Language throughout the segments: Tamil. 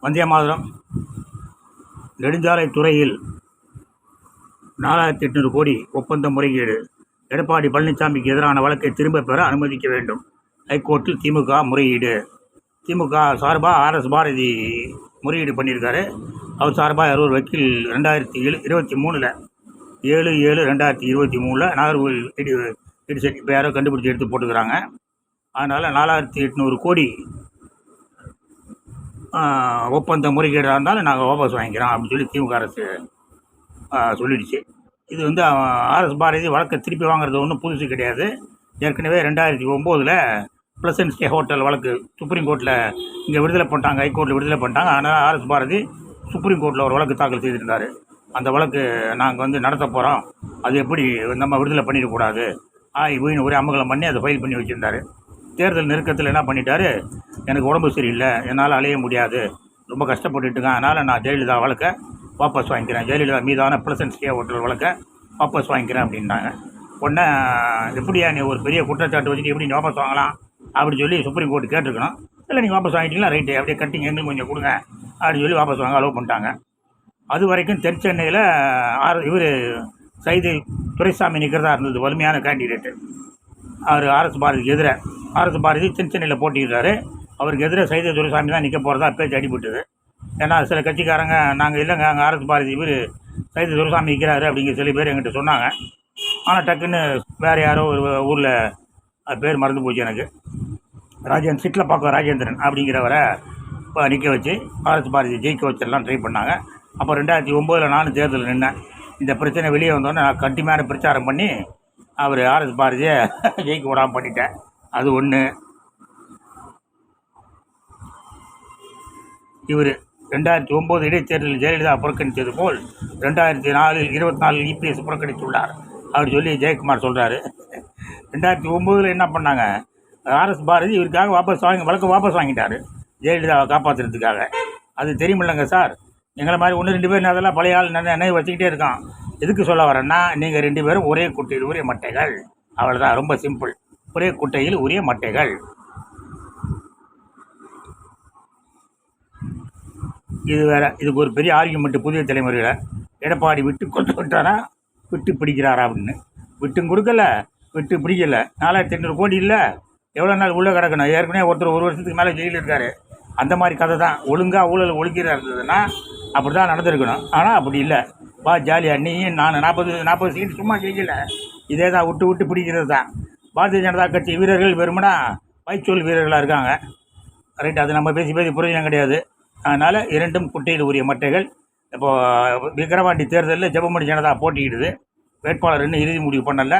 வந்தே மாதரம் நெடுஞ்சாலைத் துறையில் நாலாயிரத்தி எட்நூறு கோடி ஒப்பந்த முறைகேடு எடப்பாடி பழனிசாமிக்கு எதிரான வழக்கை திரும்பப் பெற அனுமதிக்க வேண்டும். ஹைகோர்ட்டில் திமுக முறையீடு. திமுக சார்பாக ஆர்எஸ் பாரதி முறையீடு பண்ணியிருக்காரு. அவர் சார்பாக ஒரு வக்கீல் ரெண்டாயிரத்தி ஏழு இருபத்தி மூணில் ஏழு ஏழு ரெண்டாயிரத்தி இருபத்தி மூணில் நாகர்கோவில் இடி இடிசெட் இப்போ யாரோ கண்டுபிடிச்சி எடுத்து போட்டுக்கிறாங்க. அதனால் நாலாயிரத்தி எட்நூறு கோடி ஒப்பந்த முறைகேடாக இருந்தாலும் நாங்கள் வாபஸ் வாங்கிக்கிறோம் அப்படின்னு சொல்லி திமுக அரசு சொல்லிடுச்சு. இது வந்து ஆர்எஸ் பாரதி வழக்கை திருப்பி வாங்குறது ஒன்றும் புதுசு கிடையாது. ஏற்கனவே ரெண்டாயிரத்தி ஒம்போதில் ப்ளசன்ட் ஸ்டே ஹோட்டல் வழக்கு சுப்ரீம் கோர்ட்டில் இங்கே விடுதலை பண்ணிட்டாங்க ஹைகோர்ட்டில் விடுதலை பண்ணிட்டாங்க. ஆனால் ஆர்எஸ் பாரதி சுப்ரீம் கோர்ட்டில் ஒரு வழக்கு தாக்கல் செய்திருந்தார். அந்த வழக்கு நாங்கள் வந்து நடத்த போகிறோம் அது எப்படி நம்ம விடுதலை பண்ணிடக்கூடாது? ஆய் வீண் ஒரே அமகலம் பண்ணி அதை ஃபைல் பண்ணி வச்சுருந்தாரு. தேர்தல் நெருக்கத்தில் என்ன பண்ணிட்டாரு? எனக்கு உடம்பு சரியில்லை. என்னால் அலைய முடியாது. ரொம்ப கஷ்டப்பட்டுட்டுங்க அதனால் நான் ஜெயலலிதா வழக்கை வாபஸ் வாங்கிக்கிறேன். ஜெயலலிதா மீதான ப்ளசன்ட் ஸ்டே ஹோட்டல் வழக்க வாபஸ் வாங்கிக்கிறேன் அப்படின்னாங்க உடனே எப்படியா நீ ஒரு பெரிய குற்றச்சாட்டு வச்சுட்டு எப்படி நீ வாபஸ் வாங்கலாம்? அப்படின்னு சொல்லி சுப்ரீம் கோர்ட் கேட்டிருக்கணும். இல்லை நீங்கள் வாபஸ் வாங்கிட்டீங்களா? ரைட்டு அப்படியே கட்டிங் எங்களுக்கு கொஞ்சம் கொடுங்க. அப்படின்னு சொல்லி வாபஸ் வாங்க அலோவ் பண்ணிட்டாங்க. அது வரைக்கும் தென் சென்னையில் ஆர் இவர் சைது துரைசாமி நிற்கிறதா இருந்தது. வலிமையான கேண்டிடேட்டு அவர் ஆர்எஸ் பாரதிக்கு எதிராக ஆர்எஸ் பாரதி தென் சென்னையில் போட்டிடுறாரு அவருக்கு எதிராக சைத துரைசாமி தான் நிற்க போகிறதா பேச்சு அடிபட்டுது. ஏன்னா சில கட்சிக்காரங்க நாங்கள் இல்லைங்க அங்கே ஆர்எஸ் பாரதி இவர் சைத துரைசாமி நிற்கிறாரு அப்படிங்கிற சில பேர் எங்கிட்ட சொன்னாங்க. ஆனால் டக்குன்னு வேறு யாரோ ஒரு ஊரில் பேர் மறந்து போச்சு எனக்கு. ராஜேந்திரன் பார்க்க ராஜேந்திரன் அப்படிங்கிறவரை இப்போ நிற்க வச்சு ஆர்எஸ் பாரதி ஜெயிக்க வச்சிடலாம் ட்ரை பண்ணாங்க. அப்போ ரெண்டாயிரத்தி ஒம்போதில் நானும் தேர்தலில் நின்னேன். இந்த பிரச்சனை வெளியே வந்தோடனே நான் கடுமையான பிரச்சாரம் பண்ணி அவர் ஆர்எஸ் பாரதியை ஜெயிக்க விடாமல் பண்ணிட்டேன். அது ஒன்று இவர் ரெண்டாயிரத்தி ஒம்பது இடைத்தேர்தலில் ஜெயலலிதா புறக்கணித்தது போல் ரெண்டாயிரத்தி நாலில் இருபத்தி நாலில் இபிஎஸ் புறக்கணித்துள்ளார். அவர் சொல்லி ஜெயக்குமார் சொல்கிறாரு ரெண்டாயிரத்தி ஒம்போதில் என்ன பண்ணாங்க? ஆர்எஸ் பாரதி இவருக்காக வாபஸ் வாங்கி வழக்கு வாபஸ் வாங்கிட்டாரு ஜெயலலிதாவை காப்பாற்றுறதுக்காக அது தெரியுமில்லைங்க சார். எங்களை மாதிரி ஒன்று ரெண்டு பேர் அதெல்லாம் பழைய ஆள் நினை நினைவு வச்சுக்கிட்டே இருக்கான். எதுக்கு சொல்ல வரேன்னா நீங்கள் ரெண்டு பேரும் ஒரே குட்டியில் ஒரே மட்டைகள். அவ்வளோதான் ரொம்ப சிம்பிள் ஒரே குட்டையில் உரிய மட்டைகள். இது வேற இதுக்கு ஒரு பெரிய ஆர்கியூமெண்ட் புதிய தலைமுறையில் எடப்பாடி விட்டு கொண்டு விட்டாரா விட்டு பிடிக்கிறாரா அப்படின்னு. விட்டும் கொடுக்கல விட்டு பிடிக்கல. நாலாயிரத்தி எண்ணூறு கோடி இல்லை. எவ்வளோ நாள் உள்ளே கிடக்கணும்? ஏற்கனவே ஒருத்தர் ஒரு வருஷத்துக்கு மேலே ஜெயிலில் இருக்காரு. அந்த மாதிரி கதை தான். ஒழுங்காக ஊழல் ஒழுங்கிறா இருந்ததுன்னா அப்படி தான் நடந்திருக்கணும். ஆனால் அப்படி இல்லை. வா ஜாலியாக நீயும் நான் நாற்பது நாற்பது சீட்டு சும்மா ஜெயிக்கல. இதே தான் விட்டு விட்டு பிடிக்கிறது தான். பாரதிய ஜனதா கட்சி வீரர்கள் வெறுமனா பைச்சொல் வீரர்களாக இருக்காங்க. ரைட் அது நம்ம பேசி பேசி பிரயோஜனம் கிடையாது அதனால் இரண்டும் குட்டையில் உரிய மட்டைகள். இப்போது விக்கிரவாண்டி தேர்தலில் ஜெபமணி ஜனதா போட்டியிடுது. வேட்பாளர் இன்னும் இறுதி முடிவு பண்ணல.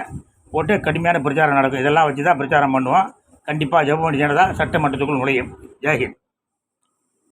போட்டு கடுமையான பிரச்சாரம் நடக்கும். இதெல்லாம் வச்சு தான் பிரச்சாரம் பண்ணுவோம். கண்டிப்பாக ஜெபமணி ஜனதா சட்டமன்றத்துக்குள் நுழையும். ஜெயஹிந்த்